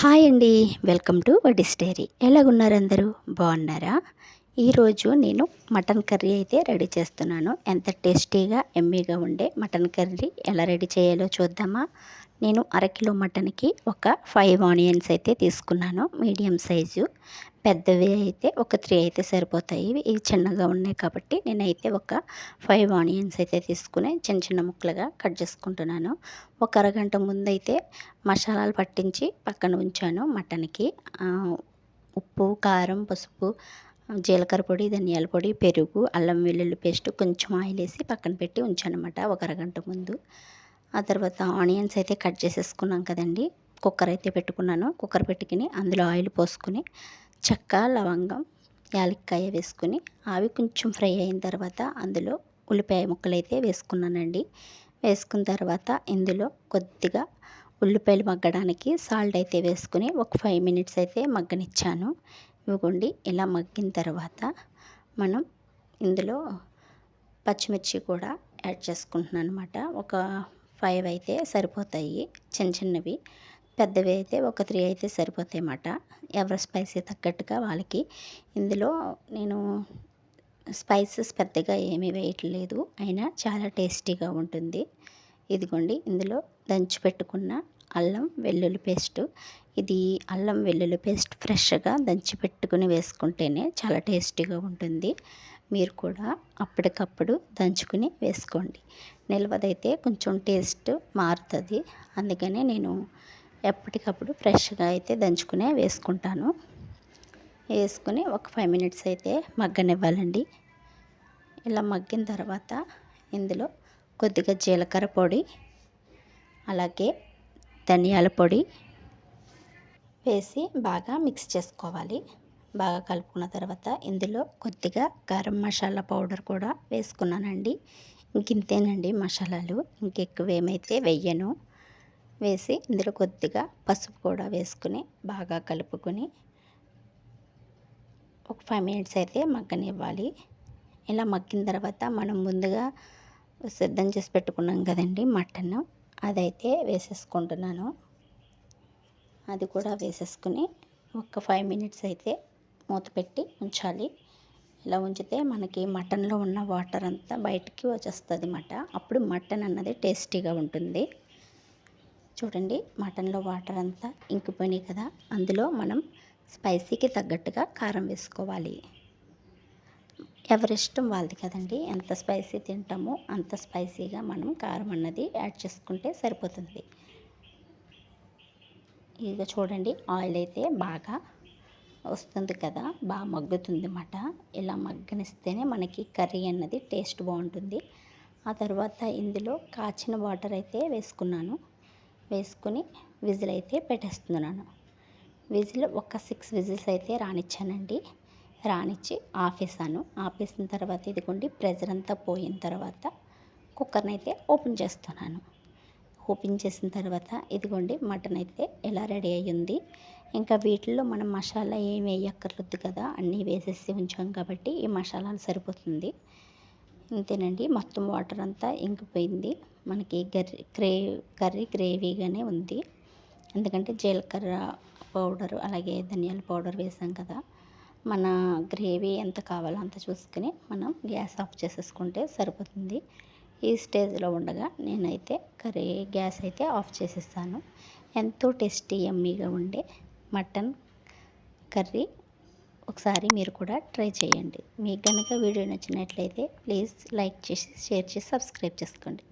Hi అండి. Welcome to వడిస్ diary. ఎలాగున్నారు అందరూ? బాగున్నారా? ఈరోజు నేను మటన్ కర్రీ అయితే రెడీ చేస్తున్నాను. ఎంత టేస్టీగా ఎమ్మీగా ఉండే మటన్ కర్రీ ఎలా రెడీ చేయాలో చూద్దామా? నేను అరకిలో మటన్కి ఒక ఫైవ్ ఆనియన్స్ అయితే తీసుకున్నాను మీడియం సైజు. పెద్దవి అయితే ఒక త్రీ అయితే సరిపోతాయి. ఇవి చిన్నగా ఉన్నాయి కాబట్టి నేనైతే ఒక ఫైవ్ ఆనియన్స్ అయితే తీసుకుని చిన్న చిన్న ముక్కలుగా కట్ చేసుకుంటున్నాను. ఒక అరగంట ముందు అయితే మసాలాలు పట్టించి పక్కన ఉంచాను మటన్కి. ఉప్పు కారం పసుపు జీలకర్ర పొడి ధనియాల పొడి పెరుగు అల్లం వెల్లుల్లి పేస్ట్ కొంచెం ఆయిల్ వేసి పక్కన పెట్టి ఉంచాను అనమాట ఒక అరగంట ముందు. ఆ తర్వాత ఆనియన్స్ అయితే కట్ చేసేసుకున్నాం కదండి. కుక్కర్ అయితే పెట్టుకున్నాను. కుక్కర్ పెట్టుకుని అందులో ఆయిల్ పోసుకుని చెక్క లవంగం యాలక్కాయ వేసుకుని అవి కొంచెం ఫ్రై అయిన తర్వాత అందులో ఉల్లిపాయ ముక్కలు అయితే వేసుకున్నానండి. వేసుకున్న తర్వాత ఇందులో కొద్దిగా ఉల్లిపాయలు మగ్గడానికి సాల్ట్ అయితే వేసుకుని ఒక ఫైవ్ మినిట్స్ అయితే మగ్గనిచ్చాను. ఇవ్వకండి ఇలా మగ్గిన తర్వాత మనం ఇందులో పచ్చిమిర్చి కూడా యాడ్ చేసుకుంటున్నాను అనమాట ఒక ఫైవ్ అయితే సరిపోతాయి. చిన్న చిన్నవి. పెద్దవి అయితే ఒక త్రీ అయితే సరిపోతాయి అన్నమాట. ఎవరి స్పైసీ తగ్గట్టుగా వాళ్ళకి. ఇందులో నేను స్పైసెస్ పెద్దగా ఏమీ వేయట్లేదు. అయినా చాలా టేస్టీగా ఉంటుంది. ఇదిగోండి. ఇందులో దంచి పెట్టుకున్న అల్లం వెల్లుల్లి పేస్ట్. ఇది అల్లం వెల్లుల్లి పేస్ట్ ఫ్రెష్గా దంచి పెట్టుకుని వేసుకుంటేనే చాలా టేస్టీగా ఉంటుంది. మీరు కూడా అప్పటికప్పుడు దంచుకుని వేసుకోండి. నిల్వదైతే కొంచెం టేస్ట్ మారుతుంది. అందుకనే నేను ఎప్పటికప్పుడు ఫ్రెష్గా అయితే దంచుకునే వేసుకుంటాను. వేసుకుని ఒక ఫైవ్ మినిట్స్ అయితే మగ్గనివ్వాలండి. ఇలా మగ్గిన తర్వాత ఇందులో కొద్దిగా జీలకర్ర పొడి అలాగే ధనియాల పొడి వేసి బాగా మిక్స్ చేసుకోవాలి. బాగా కలుపుకున్న తర్వాత ఇందులో కొద్దిగా గరం మసాలా పౌడర్ కూడా వేసుకున్నానండి. ఇంకింతేనండి మసాలాలు. ఇంకెక్కువ ఏమైతే వెయ్యను వేసి ఇందులో కొద్దిగా పసుపు కూడా వేసుకుని బాగా కలుపుకొని ఒక ఫైవ్ మినిట్స్ అయితే మగ్గనివ్వాలి. ఇలా మగ్గిన తర్వాత మనం ముందుగా సిద్ధం చేసి పెట్టుకున్నాం కదండి మటన్. అదైతే వేసేసుకుంటున్నాను. అది కూడా వేసేసుకుని ఒక ఫైవ్ మినిట్స్ అయితే మూత పెట్టి ఉంచాలి. ఇలా ఉంచితే మనకి మటన్లో ఉన్న వాటర్ అంతా బయటికి వచ్చేస్తుంది అన్నమాట. అప్పుడు మటన్ అన్నది టేస్టీగా ఉంటుంది. చూడండి మటన్లో వాటర్ అంతా ఇంకిపోయినాయి కదా. అందులో మనం స్పైసీకి తగ్గట్టుగా కారం వేసుకోవాలి. ఎవరిష్టం వాళ్ళది కదండి. ఎంత స్పైసీ తింటామో అంత స్పైసీగా మనం కారం అన్నది యాడ్ చేసుకుంటే సరిపోతుంది. ఇక చూడండి ఆయిల్ అయితే బాగా వస్తుంది కదా బాగా మగ్గుతుంది అన్నమాట ఇలా మగ్గనిస్తేనే మనకి కర్రీ అన్నది టేస్ట్ బాగుంటుంది. ఆ తర్వాత ఇందులో కాచిన వాటర్ అయితే వేసుకున్నాను. వేసుకుని విజిల్ అయితే పెట్టేస్తున్నాను. విజిల్ ఒక సిక్స్ విజిల్స్ అయితే రానిచ్చానండి. రానిచ్చి ఆపేసాను ఆపేసిన తర్వాత ఇదిగోండి ప్రెజర్ అంతా పోయిన తర్వాత కుక్కర్ని అయితే ఓపెన్ చేస్తున్నాను. ఓపెన్ చేసిన తర్వాత ఇదిగోండి మటన్ అయితే ఎలా రెడీ అయ్యింది ఇంకా వీటిల్లో మనం మసాలా ఏం వేయక్కర్లేదు కదా అన్నీ వేసేసి ఉంచాం కాబట్టి ఈ మసాలాలు సరిపోతుంది. అంతేనండి మొత్తం వాటర్ అంతా ఇంకిపోయింది. మనకి గర్రీ గ్రే కర్రీ గ్రేవీగానే ఉంది. ఎందుకంటే జీలకర్ర పౌడర్ అలాగే ధనియాల పౌడర్ వేసాం కదా. మన గ్రేవీ ఎంత కావాలో అంత చూసుకుని మనం గ్యాస్ ఆఫ్ చేసేసుకుంటే సరిపోతుంది. ఈ స్టేజ్లో ఉండగా నేనైతే కర్రీ గ్యాస్ అయితే ఆఫ్ చేసేస్తాను. ఎంతో టేస్టీ ఎమ్మీగా ఉండే మటన్ కర్రీ ఒకసారి మీరు కూడా ట్రై చేయండి. మీకు కనుక వీడియో నచ్చినట్లయితే ప్లీజ్ లైక్ చేసి షేర్ చేసి సబ్స్క్రైబ్ చేసుకోండి.